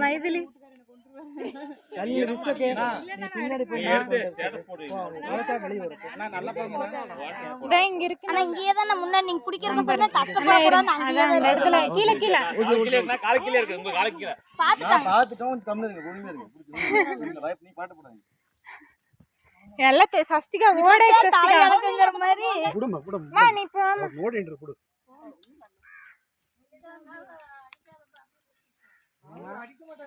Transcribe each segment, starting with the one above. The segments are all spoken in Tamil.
மைதிலி. நீ பாட்டு போடாங்க எல்லாம் சஸ்திகா ஓட தலை சஸ்திகா மாதிரி நீ போமா ஓடின்ற குடு.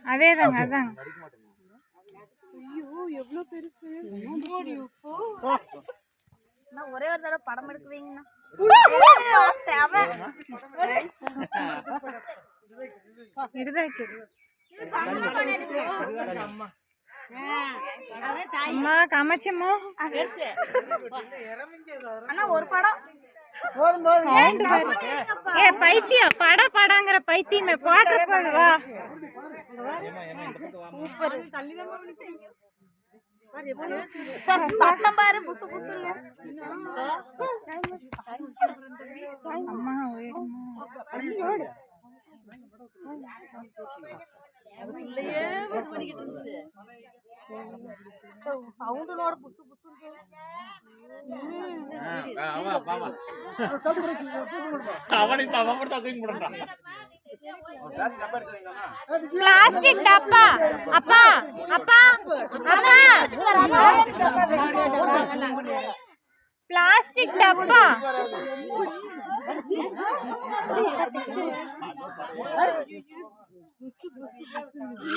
அதேதாங்க அதாங்க நான் ஒரே ஒரு தடவை படம் எடுக்குவீங்கண்ணா. இருதாக்கு அம்மா. காமாட்சியம்மா அண்ணா ஒரு படம். ஏ பைத்தியம். பட படங்கிற பைத்தியமே. பாட்டு பாடு வா சார், சத்தம் பாரு புசு புசுன்னு. அம்மா ஓடுமா. சவுண்டனோட புசு புசு அவனை அவன் மட்டும் தூக்கி போடுறான் பிளாஸ்டிக் டப்பா. அப்பா